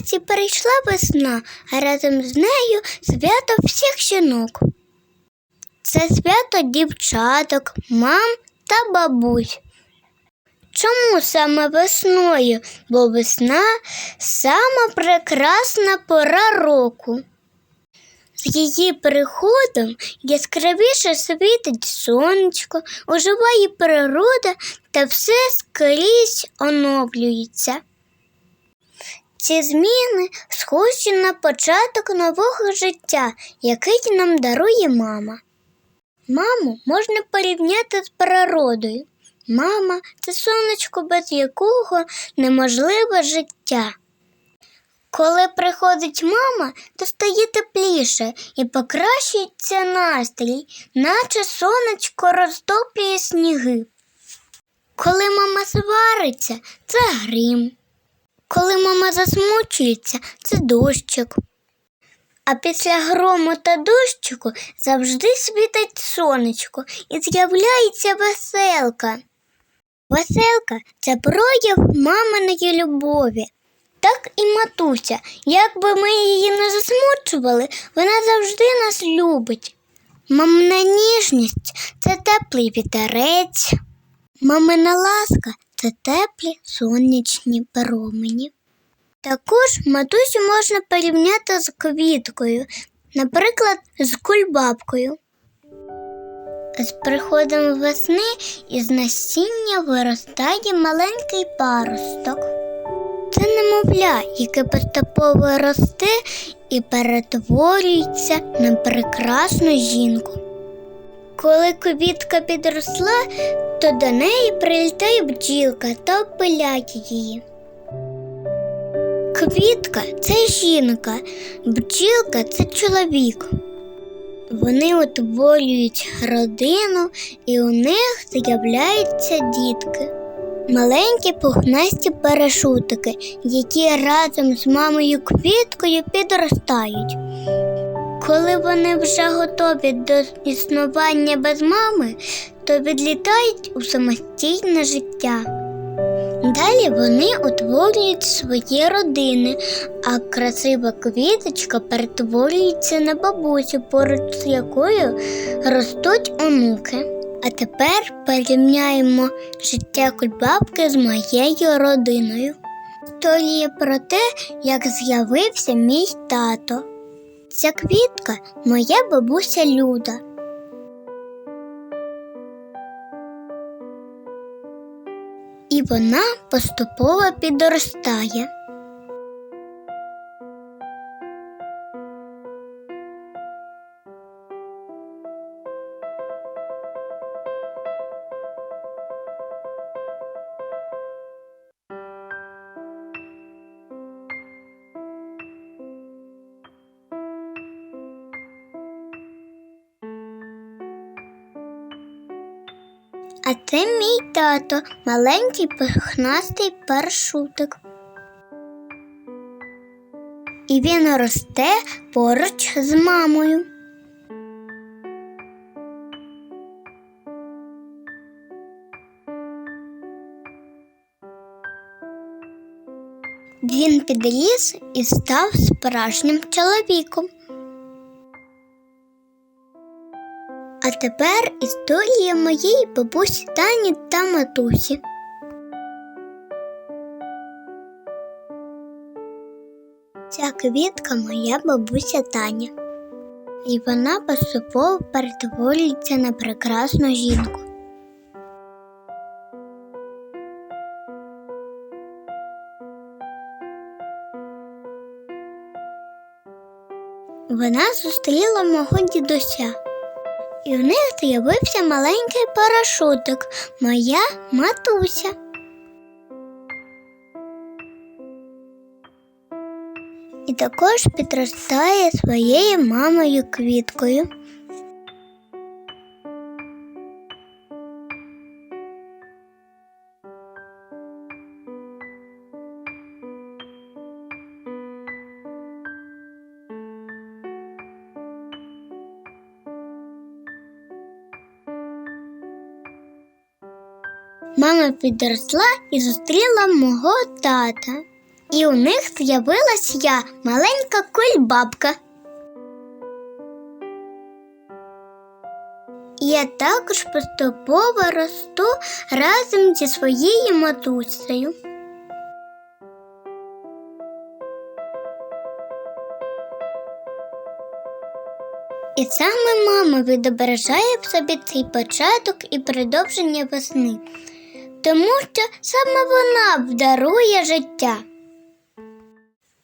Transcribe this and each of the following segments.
Нарешті перейшла весна, а разом з нею свято всіх жінок. Це свято дівчаток, мам та бабусь. Чому саме весною? Бо весна сама прекрасна пора року. З її приходом яскравіше світить сонечко, оживає природа та все скрізь оновлюється. Ці зміни схожі на початок нового життя, який нам дарує мама. Маму можна порівняти з природою. Мама це сонечко, без якого неможливе життя. Коли приходить мама, то стає тепліше і покращується настрій, наче сонечко розтоплює сніги. Коли мама свариться, це грім. Коли мама засмучується, це дощик. А після грому та дощику завжди світить сонечко і з'являється веселка. Веселка це прояв маминої любові. Так і матуся, як би ми її не засмучували, вона завжди нас любить. Мамина ніжність це теплий вітерець. Мамина ласка це теплі сонячні промені. Також матусю можна порівняти з квіткою, наприклад, з кульбабкою. З приходом весни із насіння виростає маленький паросток. Це немовля, яке поступово росте і перетворюється на прекрасну жінку. Коли квітка підросла, то до неї прилітає бджілка та опиляє її. Квітка це жінка, бджілка це чоловік. Вони утворюють родину, і у них з'являються дітки. Маленькі пухнасті парашутики, які разом з мамою квіткою підростають. Коли вони вже готові до існування без мами, то відлітають у самостійне життя. Далі вони утворюють свої родини, а красива квіточка перетворюється на бабусю, поруч з якою ростуть онуки. А тепер порівняємо життя кульбабки з моєю родиною. Історія про те, як з'явився мій тато. Ця квітка моя бабуся Люда. І вона поступово підростає. А це мій тато, маленький пухнастий паршутик. І він росте поруч з мамою. Він підріс і став справжнім чоловіком. А тепер історія моєї бабусі Тані та матусі. Ця квітка моя бабуся Таня, і вона поступово перетворюється на прекрасну жінку. Вона зустріла мого дідуся. І в них з'явився маленький парашутик, моя матуся. І також підростає своєю мамою квіткою. Мама підросла і зустріла мого тата. І у них з'явилась я, маленька кульбабка. Я також поступово росту разом зі своєю матусею. І саме мама відображає в собі цей початок і продовження весни, тому що саме вона вдарує життя.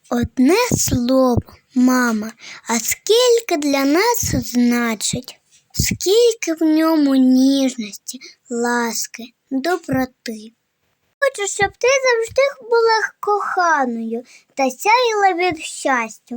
Одне слово, мама, а скільки для нас значить, скільки в ньому ніжності, ласки, доброти. Хочу, щоб ти завжди була коханою та сяяла від щастя.